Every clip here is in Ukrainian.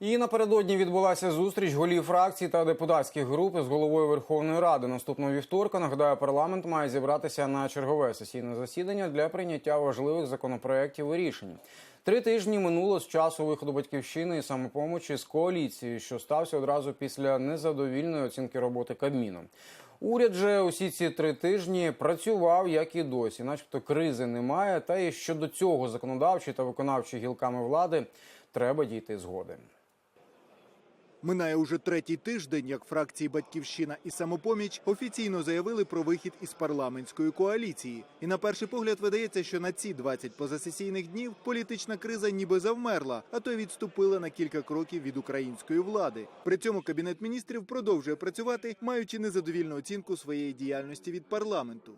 І напередодні відбулася зустріч голів фракцій та депутатських груп з головою Верховної Ради. Наступного вівторка нагадаю, парламент має зібратися на чергове сесійне засідання для прийняття важливих законопроєктів і рішень. Три тижні минуло з часу виходу батьківщини і самопомочі з коаліції, що стався одразу після незадовільної оцінки роботи Кабміну. Уряд же усі ці три тижні працював як і досі, начебто кризи немає. Та і щодо цього законодавчі та виконавчі гілками влади треба дійти згоди. Минає уже третій тиждень, як фракції Батьківщина і самопоміч офіційно заявили про вихід із парламентської коаліції. І на перший погляд видається, що на ці 20 позасесійних днів політична криза ніби завмерла, а то й відступила на кілька кроків від української влади. При цьому кабінет міністрів продовжує працювати, маючи незадовільну оцінку своєї діяльності від парламенту.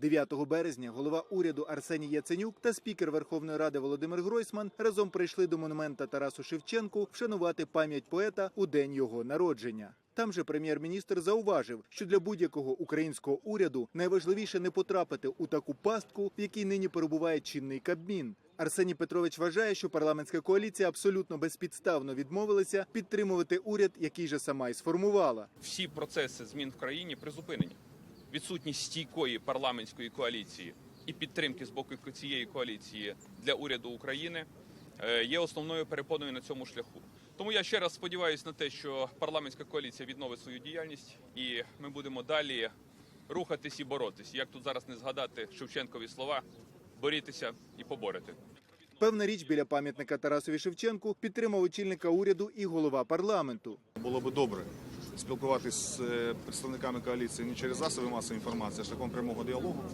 9 березня голова уряду Арсеній Яценюк та спікер Верховної Ради Володимир Гройсман разом прийшли до монумента Тарасу Шевченку вшанувати пам'ять поета у день його народження. Там же прем'єр-міністр зауважив, що для будь-якого українського уряду найважливіше не потрапити у таку пастку, в якій нині перебуває чинний Кабмін. Арсеній Петрович вважає, що парламентська коаліція абсолютно безпідставно відмовилася підтримувати уряд, який же сама й сформувала. всі процеси змін в країні призупинені. Відсутність стійкої парламентської коаліції і підтримки з боку цієї коаліції для уряду України е, є основною перепоною на цьому шляху. Тому я ще раз сподіваюся на те, що парламентська коаліція відновить свою діяльність, і ми будемо далі рухатись і боротись. Як тут зараз не згадати Шевченкові слова борітеся і поборете. Певна річ біля пам'ятника Тарасові Шевченку підтримав очільника уряду і голова парламенту. Було би добре спілкуватися з е, представниками коаліції не через засоби масової інформації, а шляхом прямого діалогу.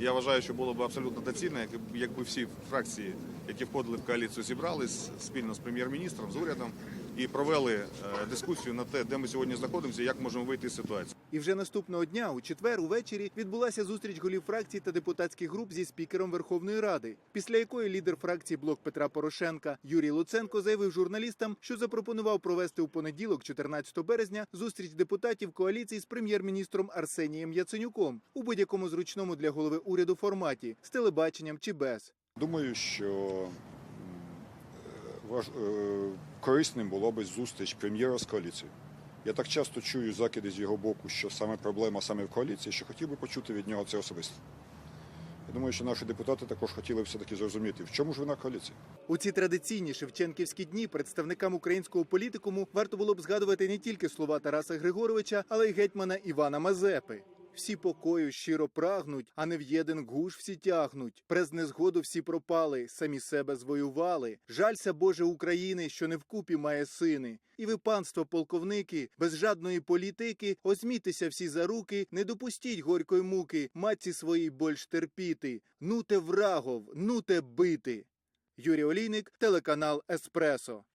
Я вважаю, що було б абсолютно доцільно, якби- якби всі фракції, які входили в коаліцію, зібрались спільно з прем'єр-міністром, з урядом і провели е, дискусію на те, де ми сьогодні знаходимося, як можемо вийти з ситуації. І вже наступного дня, у четвер, увечері, відбулася зустріч голів фракцій та депутатських груп зі спікером Верховної Ради, після якої лідер фракції блок Петра Порошенка Юрій Луценко заявив журналістам, що запропонував провести у понеділок, 14 березня, зустріч депутатів коаліції з прем'єр-міністром Арсенієм Яценюком у будь-якому зручному для голови уряду форматі з телебаченням чи без. Думаю, що корисним було би зустріч прем'єра з коаліцією. Я так часто чую закиди з його боку, що саме проблема саме в коаліції, що хотів би почути від нього це особисто. Я думаю, що наші депутати також хотіли все-таки зрозуміти, в чому ж вина коаліції. У ці традиційні шевченківські дні представникам українського політикуму варто було б згадувати не тільки слова Тараса Григоровича, але й гетьмана Івана Мазепи. Всі покою щиро прагнуть, а не в єдин гуш всі тягнуть. През незгоду всі пропали, самі себе звоювали. Жалься Боже України, що не вкупі має сини. І ви, панство, полковники, без жадної політики, озмітеся всі за руки, не допустіть горької муки, матці своїй больш терпіти. Нуте врагов, нуте бити. Юрій Олійник, телеканал Еспресо.